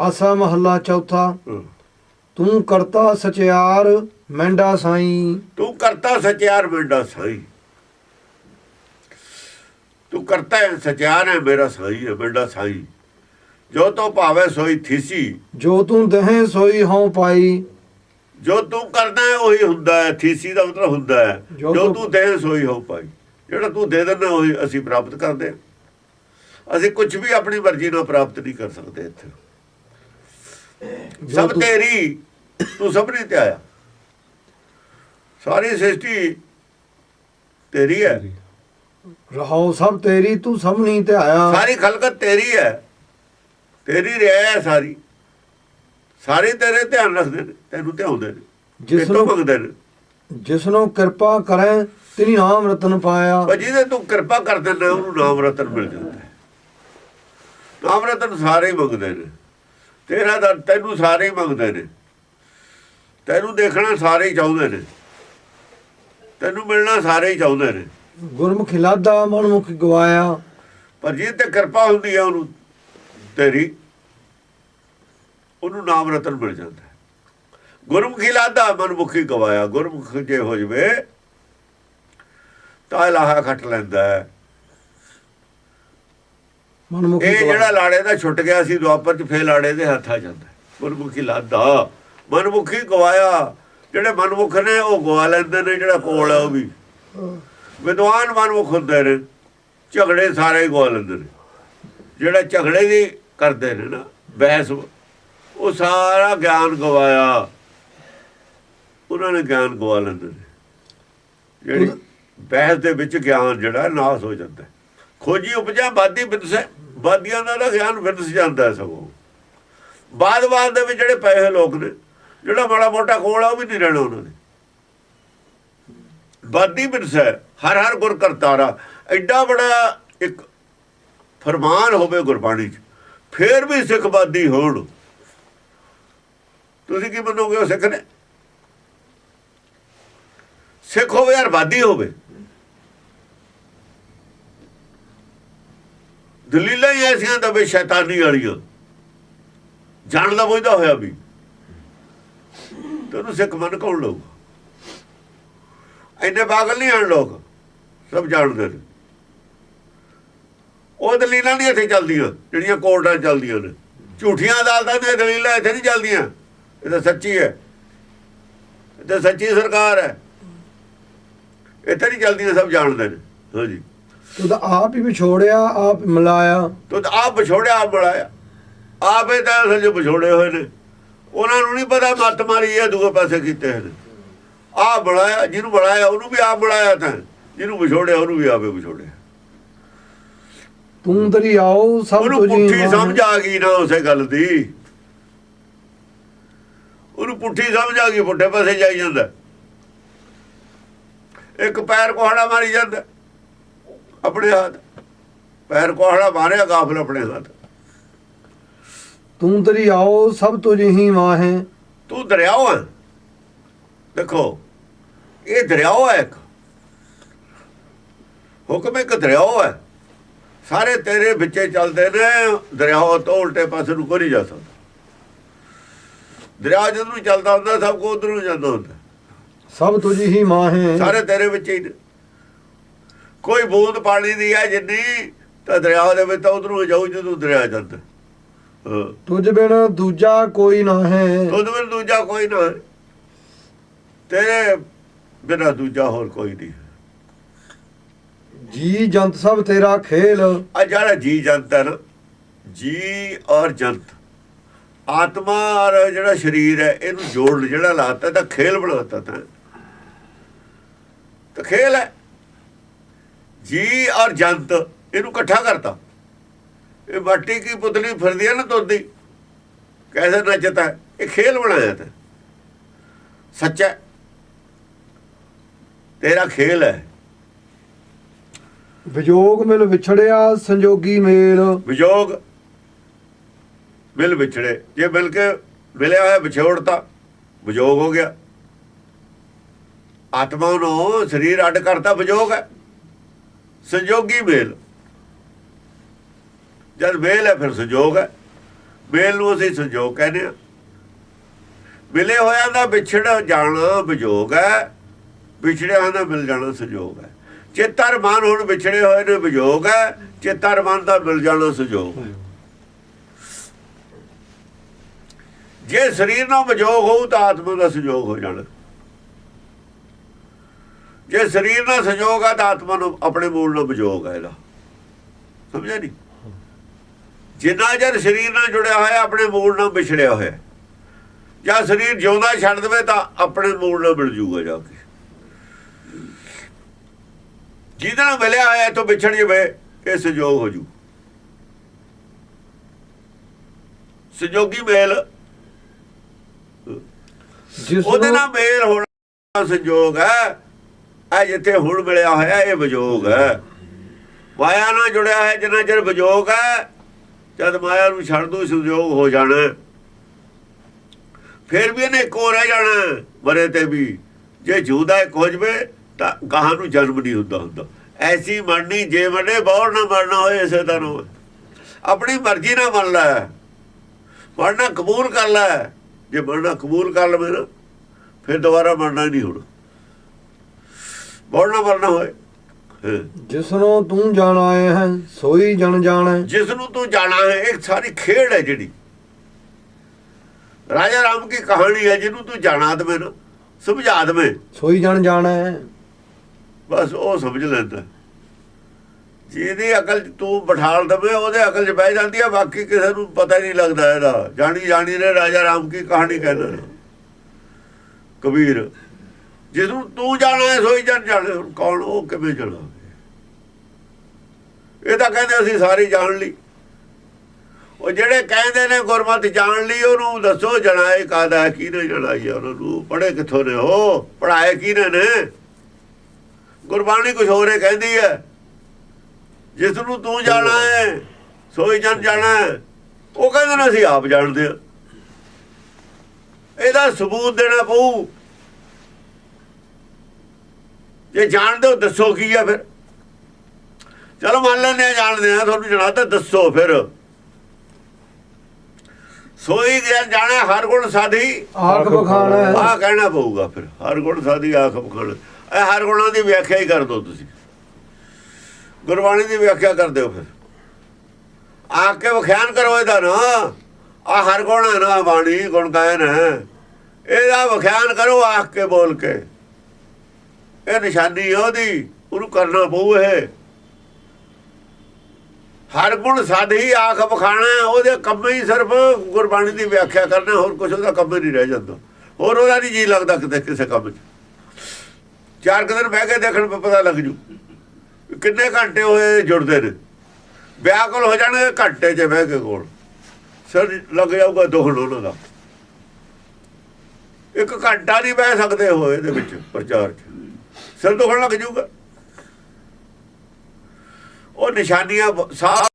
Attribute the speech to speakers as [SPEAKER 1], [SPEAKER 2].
[SPEAKER 1] ਆਸਾ ਮਹੱਲਾ ਚੌਥਾ। ਤੂੰ ਕਰਤਾ ਸਚਿਆਰ ਮੈਂਡਾ ਸਾਈ।
[SPEAKER 2] ਤੂੰ ਕਰਤਾ ਸਚਿਆਰ ਮੇਰਾ ਸਾਈ। ਤੂੰ ਕਰਤਾ ਹੈ ਸਚਿਆਰ ਹੈ ਮੇਰਾ ਸਾਈ ਹੈ ਮੇਰਾ ਸਾਈ। ਜੋ ਤੋ ਭਾਵੇ ਸੋਈ ਥੀਸੀ।
[SPEAKER 1] ਜੋ ਤੂੰ ਦਹੇ ਸੋਈ ਹਉ ਪਾਈ।
[SPEAKER 2] ਜੋ ਤੂੰ ਕਰਦਾ ਹੈ ਉਹੀ ਹੁੰਦਾ ਹੈ ਥੀਸੀ ਦਾ ਮਤਲਬ ਹੁੰਦਾ ਹੈ।
[SPEAKER 1] ਜੋ ਤੂੰ-
[SPEAKER 2] ਦੇ ਸੋਈ ਹੋ ਪਾਈ। ਜਿਹੜਾ ਤੂੰ ਦੇ ਦਿੰਦਾ ਉਹੀ ਅਸੀਂ ਪ੍ਰਾਪਤ ਕਰਦੇ ਅਸੀਂ ਕੁਝ ਵੀ ਆਪਣੀ ਮਰਜ਼ੀ ਨਾਲ ਪ੍ਰਾਪਤ ਨਹੀਂ ਕਰ ਸਕਦੇ ਇੱਥੇ। ਸਭ ਤੇਰੀ ਤੂੰ ਸਭ ਨਹੀਂ ਤੇ ਆਇਆ। ਸਾਰੀ ਸ੍ਰਿਸ਼ਟੀ ਤੇਰੀ ਹੈ।
[SPEAKER 1] ਰਹਾਉ ਸਭ ਤੇਰੀ ਤੂੰ ਸਭ ਨਹੀਂ ਤੇ ਆਇਆ।
[SPEAKER 2] ਸਾਰੀ ਖਲਕਤ ਤੇਰੀ ਹੈ। ਤੇਰੀ ਰਿਆ ਹੈ ਸਾਰੀ। ਸਾਰੇ ਤੇਰੇ ਧਿਆਨ ਰੱਖਦੇ ਨੇ ਤੈਨੂੰ ਧਿਆਉਂਦੇ ਨੇ।
[SPEAKER 1] ਜਿਸ
[SPEAKER 2] ਜਿਸ ਨੂੰ
[SPEAKER 1] ਨੂੰ।
[SPEAKER 2] ਮੰਗਦੇ ਨੇ
[SPEAKER 1] ਜਿਸਨੂੰ ਕਿਰਪਾ ਕਰੇ ਤਿਨੀ ਨਾਮ ਰਤਨ ਪਾਇਆ।
[SPEAKER 2] ਪਰ ਜਿਹਦੇ ਤੂੰ ਕਿਰਪਾ ਕਰ ਦਿੰਦਾ ਉਹਨੂੰ ਨਾਮ ਰਤਨ ਮਿਲ ਜਾਂਦਾ ਨਾਮ ਰਤਨ ਸਾਰੇ ਮੰਗਦੇ ਨੇ। ਤੇਰਾ ਦਾ ਤੈਨੂੰ ਸਾਰੇ ਮੰਗਦੇ ਨੇ। ਤੈਨੂੰ ਦੇਖਣਾ ਸਾਰੇ ਹੀ ਚਾਹੁੰਦੇ ਨੇ। ਤੈਨੂੰ ਮਿਲਣਾ ਸਾਰੇ ਹੀ ਚਾਹੁੰਦੇ ਨੇ।
[SPEAKER 1] ਗੁਰਮੁਖੀ ਲਾਦਾ ਮਨਮੁਖ ਗਵਾਇਆ।
[SPEAKER 2] ਪਰ ਜਿਹਦੇ ਤੇ ਕਿਰਪਾ ਹੁੰਦੀ ਹੈ ਉਹਨੂੰ ਤੇਰੀ ਉਹਨੂੰ ਨਾਮ ਰਤਨ ਮਿਲ ਜਾਂਦਾ ਗੁਰਮੁਖੀ ਲਾਦਾ ਮਨਮੁਖੀ ਗਵਾਇਆ। ਗੁਰਮੁਖ ਜੇ ਹੋ ਜਵੇ ਤਾਂ ਲਾਹਾ ਖੱਟ ਲੈਂਦਾ ਹੈ।
[SPEAKER 1] ਮਨਮੁਖੀ
[SPEAKER 2] ਇਹ ਜਿਹੜਾ ਲਾੜੇ ਦਾ ਛੁੱਟ ਗਿਆ ਸੀ ਦੁਆਪਰ ਚ ਫੇਰ ਲਾੜੇ ਦੇ ਹੱਥ ਆ ਜਾਂਦਾ। ਗੁਰਮੁਖੀ ਲਾਦਾ। ਮਨਮੁਖੀ ਗਵਾਇਆ। ਜਿਹੜੇ ਮਨਮੁਖ ਨੇ ਉਹ ਗਵਾ ਲੈਂਦੇ ਨੇ ਜਿਹੜਾ ਕੋਲ ਹੈ ਉਹ ਵੀ। ਵਿਦਵਾਨ ਮਨਮੁਖ ਹੁੰਦੇ ਨੇ। ਝਗੜੇ ਸਾਰੇ ਗਵਾ ਲੈਂਦੇ ਨੇ। ਜਿਹੜਾ ਝਗੜੇ ਦੀ ਕਰਦੇ ਨੇ ਨਾ ਬਹਿਸ ਉਹ ਸਾਰਾ ਗਿਆਨ ਗਵਾਇਆ। ਉਹਨਾਂ ਨੇ ਗਿਆਨ ਗਵਾ ਲੈਂਦੇ ਨੇ। ਜਿਹੜੀ ਬਹਿਸ ਦੇ ਵਿੱਚ ਗਿਆਨ ਜਿਹੜਾ ਨਾਸ ਹੋ ਜਾਂਦਾ। ਖੋਜੀ ਉਪਜਾ ਬਾਦੀ ਬਿਨਸੇ ਬਾਦੀਆਂ ਦਾ ਤਾਂ ਗਿਆਨ ਬਿਨਸ ਜਾਂਦਾ ਸਗੋਂ। ਬਾਦ ਬਾਦ ਦੇ ਵਿੱਚ ਜਿਹੜੇ ਪਏ ਹੋਏ ਲੋਕ ਨੇ, ਜਿਹੜਾ ਬੜਾ ਮੋਟਾ ਕੋਲ ਆ, ਉਹ ਵੀ ਨਹੀਂ ਰਹਿਣਾ ਉਹਨਾਂ ਨੇ। ਬਾਦੀ ਬਿਨਸੇ ਹਰ ਹਰ ਗੁਰ ਕਰਤਾਰਾ, ਐਡਾ ਬੜਾ ਇੱਕ ਫਰਮਾਨ ਹੋਵੇ ਗੁਰਬਾਣੀ 'ਚ, ਫੇਰ ਵੀ ਸਿੱਖ ਬਾਦੀ ਹੋਣ। ਤੁਸੀਂ ਕੀ ਮੰਨੋਗੇ ਉਹ ਸਿੱਖ ਨੇ? ਸਿੱਖ ਹੋਵੇ ਯਾਰ ਬਾਦੀ ਹੋਵੇ। ਦਲੀਲਾਂ ਹੀ ਐਸੀਆਂ ਦਵੇ ਸ਼ੈਤਾਨੀ ਵਾਲੀਆਂ। ਜਾਣਦਾ ਬੁਝਦਾ ਹੋਇਆ ਵੀ। ਤੈਨੂੰ ਸਿੱਖ ਮੰਨ ਕੌਣ ਲਊਗਾ ਇੰਨੇ ਪਾਗਲ ਨਹੀਂ ਹਨ ਲੋਕ। ਸਭ ਜਾਣਦੇ ਨੇ। ਉਹ ਦਲੀਲਾਂ ਨਹੀਂ ਇੱਥੇ ਚੱਲਦੀਆਂ, ਜਿਹੜੀਆਂ ਕੋਰਟਾਂ ਚੱਲਦੀਆਂ ਨੇ। ਝੂਠੀਆਂ ਅਦਾਲਤਾਂ ਦੀਆਂ ਦਲੀਲਾਂ ਇੱਥੇ ਨਹੀਂ ਚੱਲਦੀਆਂ। ਇਹ ਤਾਂ ਸੱਚੀ ਹੈ। ਇਹ ਤਾਂ ਸੱਚੀ ਸਰਕਾਰ ਹੈ। ਇੱਥੇ ਨਹੀਂ ਚੱਲਦੀਆਂ, ਸਭ ਜਾਣਦੇ ਨੇ। ਹਾਂਜੀ।
[SPEAKER 1] ਤੂੰ ਤਾਂ ਆਪ ਹੀ ਵਿਛੋੜਿਆ ਆਪ ਮਿਲਾਇਆ।
[SPEAKER 2] ਤੂੰ ਤਾਂ ਆਪ ਵਿਛੋੜਿਆ ਆਪ ਬੜਾਇਆ ਆਪੇ ਤਾਂ ਅਸਲ 'ਚ ਵਿਛੋੜੇ ਹੋਏ ਨੇ। ਉਹਨਾਂ ਨੂੰ ਨਹੀਂ ਪਤਾ ਮੱਤ ਮਾਰੀ ਹੈ ਦੂਏ ਪਾਸੇ ਕੀਤੇ ਨੇ। ਆਪ ਬੜਾਇਆ ਜਿਹਨੂੰ ਬੜਾਇਆ ਉਹਨੂੰ ਵੀ ਆਪ ਬੜਾਇਆ ਤਾਂ। ਜਿਹਨੂੰ ਵਿਛੋੜਿਆ ਉਹਨੂੰ ਵੀ ਆਪੇ ਵਿਛੋੜਿਆ।
[SPEAKER 1] ਤੂੰ ਦਰਿਆਓ ਸਭ
[SPEAKER 2] ਉਹਨੂੰ
[SPEAKER 1] ਤੁਝੀ
[SPEAKER 2] ਪੁੱਠੀ
[SPEAKER 1] ਮਾਹਿ।
[SPEAKER 2] ਸਮਝ ਆ ਗਈ ਨਾ ਉਸੇ ਗੱਲ ਦੀ। ਉਹਨੂੰ ਪੁੱਠੀ ਸਮਝ ਆ ਗਈ ਪੁੱਠੇ ਪਾਸੇ ਜਾਈ ਜਾਂਦਾ। ਇੱਕ ਪੈਰ ਕੋਹੜਾ ਮਾਰੀ ਜਾਂਦਾ। ਆਪਣੇ ਹੱਥ। ਪੈਰ ਕੋਹੜਾ ਮਾਰਿਆ ਗਾਫਲ ਆਪਣੇ ਹੱਥ।
[SPEAKER 1] ਤੂੰ ਦਰਿਆਓ ਸਭ ਤੁਝੀ ਹੀ। ਮਾਹੇ
[SPEAKER 2] ਤੂੰ ਦਰਿਆਓ ਹੈ ਦੇਖੋ ਇਹ ਦਰਿਆਓ ਹੈ ਇੱਕ। ਹੁਕਮ ਇੱਕ ਦਰਿਆਓ ਹੈ ਸਾਰੇ ਤੇਰੇ ਵਿੱਚੇ ਚੱਲਦੇ ਨੇ ਦਰਿਆਓ ਤੋਂ ਉਲਟੇ ਪਾਸੇ ਨੂੰ ਕੋਈ ਨਹੀਂ ਜਾ ਸਕਦਾ। ਦਰਿਆ ਜਦੋਂ ਨੂੰ ਚੱਲਦਾ ਹੁੰਦਾ ਸਭ ਕੋ ਉਧਰ ਨੂੰ ਜਾਂਦਾ ਹੁੰਦਾ।
[SPEAKER 1] ਸਭ ਤੁਝੀ ਹੀ। ਮਾਹੇ
[SPEAKER 2] ਸਾਰੇ ਤੇਰੇ ਵਿੱਚ ਹੀ ਨੇ। ਕੋਈ ਬੂੰਦ ਪਾਣੀ ਦੀ ਹੈ ਜਿੰਨੀ ਤਾਂ ਦਰਿਆ ਦੇ ਵਿੱਚ ਤਾਂ ਉਧਰ ਜਾਊ ਜਦੋਂ ਦਰਿਆ ਜਾਂਦਾ
[SPEAKER 1] ਤੁਝ ਬਿਨ ਦੂਜਾ ਕੋਈ ਨਾ ਹੈ
[SPEAKER 2] ਤੁਧ ਬਿਨ ਦੂਜਾ ਕੋਈ ਨਾ। ਤੇਰੇ ਬਿਨਾ ਦੂਜਾ ਹੋਰ ਕੋਈ ਨਹੀਂ।
[SPEAKER 1] ਜੀ ਜੰਤ ਸਭ ਤੇਰਾ ਖੇਲ।
[SPEAKER 2] ਆ ਜਿਹੜਾ ਜੀ ਜੰਤ ਹੈ ਨਾ ਜੀ ਔਰ ਜੰਤ। ਆਤਮਾ ਔਰ ਜਿਹੜਾ ਸਰੀਰ ਹੈ ਇਹਨੂੰ ਜੋੜ ਜਿਹੜਾ ਲਾਤਾ ਤਾਂ ਖੇਲ ਬਣਾਤਾ ਤਾਂ। ਤਾਂ ਖੇਲ ਹੈ। ਜੀ ਔਰ ਜੰਤ ਇਹਨੂੰ ਇਕੱਠਾ ਕਰਤਾ। ਇਹ ਮਾਟੀ ਕੀ ਪੁਤਲੀ ਫਿਰਦੀ ਹੈ ਨਾ ਤੁਰਦੀ? ਕੈਸੇ ਨੱਚਦਾ ਹੈ? ਇਹ ਖੇਲ ਬਣਾਇਆ ਤਾਂ। ਸੱਚਾ। ਤੇਰਾ ਖੇਲ ਹੈ।
[SPEAKER 1] ਵਿਜੋਗ ਮਿਲ ਵਿਛੜਿਆ ਸੰਜੋਗੀ ਮੇਲ।
[SPEAKER 2] ਵਿਜੋਗ ਮਿਲ ਵਿਛੜੇ। ਜੇ ਮਿਲ ਕੇ ਮਿਲਿਆ ਹੋਇਆ ਵਿਛੋੜਤਾ ਵਿਜੋਗ ਹੋ ਗਿਆ। ਆਤਮਾ ਨੂੰ ਸਰੀਰ ਅੱਡ ਕਰਤਾ ਵਿਜੋਗ ਹੈ। ਸੰਜੋਗੀ ਮੇਲ। ਜਦ ਮੇਲ ਹੈ ਫਿਰ ਸੰਜੋਗ ਹੈ। ਮੇਲ ਨੂੰ ਅਸੀਂ ਸੰਜੋਗ ਕਹਿੰਦੇ ਆ ਮਿਲੇ ਹੋਇਆ ਦਾ ਵਿਛੜ ਜਾਣਾ ਵਿਜੋਗ ਹੈ। ਵਿਛੜਿਆਂ ਦਾ ਮਿਲ ਜਾਣਾ ਸੰਜੋਗ ਹੈ। ਚੇਤਰ ਮਨ ਹੁਣ ਵਿਛੜੇ ਹੋਏ ਨੇ ਵਿਜੋਗ ਹੈ। ਚੇਤਰ ਮਨ ਦਾ ਮਿਲ ਜਾਣਾ ਸੰਜੋਗ ਹੈ। ਜੇ ਸਰੀਰ ਨਾਲ ਵਿਜੋਗ ਹੋਊ ਤਾਂ ਆਤਮਾ ਦਾ ਸੰਜੋਗ ਹੋ ਜਾਣਾ। ਜੇ ਸਰੀਰ ਨਾਲ ਸੰਜੋਗ ਹੈ ਤਾਂ ਆਤਮਾ ਨੂੰ ਆਪਣੇ ਮੂਲ ਨਾਲ ਵਿਜੋਗ ਹੈ ਇਹਦਾ। ਸਮਝਿਆ ਨਹੀਂ ਜਿੰਨਾ ਚਿਰ ਸਰੀਰ ਨਾਲ ਜੁੜਿਆ ਹੋਇਆ ਆਪਣੇ ਮੂਲ ਨਾਲ ਵਿਛੜਿਆ ਹੋਇਆ। ਜਾਂ ਸਰੀਰ ਜਿਉਂਦਾ ਛੱਡ ਦੇਵੇ ਤਾਂ ਆਪਣੇ ਮੂਲ ਨਾਲ ਮਿਲ ਜੂਗਾ ਜਾ ਕੇ। ਜਿਹਦੇ ਮਿਲਿਆ ਹੋਇਆ ਤੋਂ ਵਿਛੜ ਜਵੇ ਇਹ ਸੰਜੋਗ ਹੋ ਜੂ। ਸੰਜੋਗੀ ਮੇਲ। ਉਹਦੇ ਨਾਲ ਮੇਲ ਹੋਣਾ ਸੰਜੋਗ ਹੈ। ਇਹ ਜਿੱਥੇ ਹੁਣ ਮਿਲਿਆ ਹੋਇਆ ਇਹ ਵਿਜੋਗ ਹੈ। ਮਾਇਆ ਨਾਲ ਜੁੜਿਆ ਹੈ ਜਿੰਨਾ ਚਿਰ ਵਿਜੋਗ ਹੈ, ਜਦ ਮਾਇਆ ਨੂੰ ਛੱਡ ਦੂ ਸੰਜੋਗ ਹੋ ਜਾਣਾ। ਫਿਰ ਵੀ ਇਹਨੇ ਇੱਕੋ ਰਹਿ ਜਾਣਾ, ਮਰੇ ਤੇ ਵੀ। ਜੇ ਜੂਦਾ ਹੋ ਜਵੇ, ਤਾਂ ਗਾਹਾਂ ਨੂੰ ਜਨਮ ਨਹੀਂ ਹੁੰਦਾ ਹੁੰਦਾ। ਐਸੀ ਮਰਨੀ ਜੇ ਮਰੇ ਬੌਰ ਨਾ ਮਰਨਾ ਹੋਏ ਇਸੇ ਤਰ੍ਹਾਂ ਆਪਣੀ ਮਰਜ਼ੀ ਨਾਲ ਮੰਨ ਲੈ। ਮਰਨਾ ਕਬੂਲ ਕਰ ਲੈ। ਜੇ ਮਰਨਾ ਕਬੂਲ ਕਰ ਲਵੇ ਨਾ, ਫਿਰ ਦੁਬਾਰਾ ਮਰਨਾ ਨਹੀਂ ਹੋਣਾ। ਬੌਰ ਨਾ ਮਰਨਾ ਹੋਏ।
[SPEAKER 1] ਜਿਸ ਨੂੰ ਤੂੰ ਜਾਣ ਆਏ ਹੈ ਸੋਈ ਜਨ ਜਾਣੈ
[SPEAKER 2] ਜਿਸ ਨੂੰ ਤੂੰ ਜਾਣਾ ਹੈ ਇੱਕ ਸਾਰੀ ਖੇਡ ਹੈ ਜਿਹੜੀ। ਰਾਜਾ ਰਾਮ ਕੀ ਕਹਾਣੀ ਹੈ ਜਿਹਨੂੰ ਤੂੰ ਜਾਣਾ ਦਵੇਂ ਨਾ ਸਮਝਾ ਦਵੇਂ
[SPEAKER 1] ਸੋਈ ਜਨ ਜਾਣੈ
[SPEAKER 2] ਬਸ ਉਹ ਸਮਝ ਲੈਂਦਾ। ਜਿਹਦੀ ਅਕਲ ਤੂੰ ਬਿਠਾਲ ਦਵੇਂ ਉਹਦੇ ਅਕਲ 'ਚ ਬਹਿ ਜਾਂਦੀ ਹੈ ਬਾਕੀ ਕਿਸੇ ਨੂੰ ਪਤਾ ਹੀ ਨਹੀਂ ਲੱਗਦਾ ਇਹਦਾ। ਜਾਣੀ ਜਾਣੀ ਨੇ ਰਾਜਾ ਰਾਮ ਕੀ ਕਹਾਣੀ ਕਹਿੰਦੇ। ਕਬੀਰ। ਜਿਸ ਤੂੰ ਜਾਣਾ ਹੈ, ਸੋਈ ਜਨ ਜਾਣੇ ਕੌਣ, ਉਹ ਕਿਵੇਂ ਜਾਣਾ ਇਹ ਤਾਂ ਕਹਿੰਦੇ ਅਸੀਂ ਸਾਰੀ ਜਾਣ ਲਈ। ਉਹ ਜਿਹੜੇ ਕਹਿੰਦੇ ਨੇ ਗੁਰਮਤਿ ਜਾਣ ਲਈ, ਉਹਨੂੰ ਦੱਸੋ ਜਣਾਏ ਕਾਦਾ ਹੈ ਕਿਹਨੇ ਜਣਾਈ ਉਹਨਾਂ ਨੂੰ? ਪੜੇ ਕਿੱਥੋਂ ਨੇ ਉਹ? ਪੜਾਏ ਕਿਹਨੇ ਨੇ? ਗੁਰਬਾਣੀ ਕੁਝ ਹੋਰ ਹੀ ਕਹਿੰਦੀ ਹੈ। ਜਿਸ ਨੂੰ ਤੂੰ ਜਾਣਾ ਹੈ, ਸੋਈ ਜਨ ਜਾਣਾ ਉਹ ਕਹਿੰਦੇ ਨੇ ਅਸੀਂ ਆਪ ਜਾਣਦੇ ਹਾਂ। ਇਹਦਾ ਸਬੂਤ ਦੇਣਾ ਪਊ। ਜੇ ਜਾਣਦੇ ਹੋ ਦੱਸੋ ਕੀ ਆ ਫਿਰ। ਚਲੋ ਮੰਨ ਲੈਂਦੇ ਆ ਜਾਣਦੇ ਆ ਤੁਹਾਨੂੰ ਜਣਾ ਦੱਸੋ ਫਿਰ। ਸੋਈ ਗਿਆ ਜਾਣਾ ਹਰ ਗੁਣ ਸਾਧੀ।
[SPEAKER 1] ਆਖ ਬਖਾਣੈ
[SPEAKER 2] ਆ ਕਹਿਣਾ ਪਊਗਾ ਫਿਰ ਹਰ ਗੁਣ ਸਾਧੀ ਆਖ ਬਖਣ। ਇਹ ਹਰ ਗੁਣਾਂ ਦੀ ਵਿਆਖਿਆ ਹੀ ਕਰ ਦੋ ਤੁਸੀਂ। ਗੁਰਬਾਣੀ ਦੀ ਵਿਆਖਿਆ ਕਰ ਦਿਓ ਫਿਰ। ਆ ਕੇ ਵਿਖਿਆਨ ਕਰੋ ਇਹਦਾ ਨਾ। ਆ ਹਰ ਗੁਣ ਹੈ ਨਾ ਬਾਣੀ ਗੁਣ ਗਾਇਨ ਹੈ। ਇਹਦਾ ਵਿਖਿਆਨ ਕਰੋ ਆਖ ਕੇ ਬੋਲ ਕੇ। ਇਹ ਨਿਸ਼ਾਨੀ ਹੈ ਉਹਦੀ, ਉਹਨੂੰ ਕਰਨਾ ਪਊ ਇਹ। ਹਰ ਗੁਣ ਸਾਧੀ ਆਖ ਬਖਾਣਾ ਉਹਦੇ ਕੰਮ ਹੀ ਸਿਰਫ ਗੁਰਬਾਣੀ ਦੀ ਵਿਆਖਿਆ ਕਰਨਾ, ਹੋਰ ਕੁਝ ਉਹਦਾ ਕੰਮ ਹੀ ਨਹੀਂ ਰਹਿ ਜਾਂਦਾ। ਹੋਰ ਉਹਦਾ ਨਹੀਂ ਜੀ ਲੱਗਦਾ ਕਿਤੇ, ਕਿਸੇ ਕੰਮ 'ਚ। ਚਾਰ ਕੁ ਦਿਨ ਬਹਿ ਕੇ ਦੇਖਣ ਪਤਾ ਲੱਗ ਜੂ ਕਿੰਨੇ ਘੰਟੇ ਹੋਏ ਜੁੜਦੇ ਨੇ। ਵਿਆਹ ਕੋਲ ਹੋ ਜਾਣਗੇ ਘੰਟੇ 'ਚ ਬਹਿ ਕੇ ਕੋਲ। ਸਰ ਲੱਗ ਜਾਊਗਾ ਦੋਹਣ ਉਹਨਾਂ ਦਾ। ਇੱਕ ਘੰਟਾ ਨਹੀਂ ਬਹਿ ਸਕਦੇ ਹੋ ਇਹਦੇ ਵਿੱਚ ਪ੍ਰਚਾਰ 'ਚ। ਸਿਰ ਦੁਖਣ ਲੱਗ ਜਾਊਗਾ। ਉਹ ਨਿਸ਼ਾਨੀਆਂ ਬ- ਸਾਹ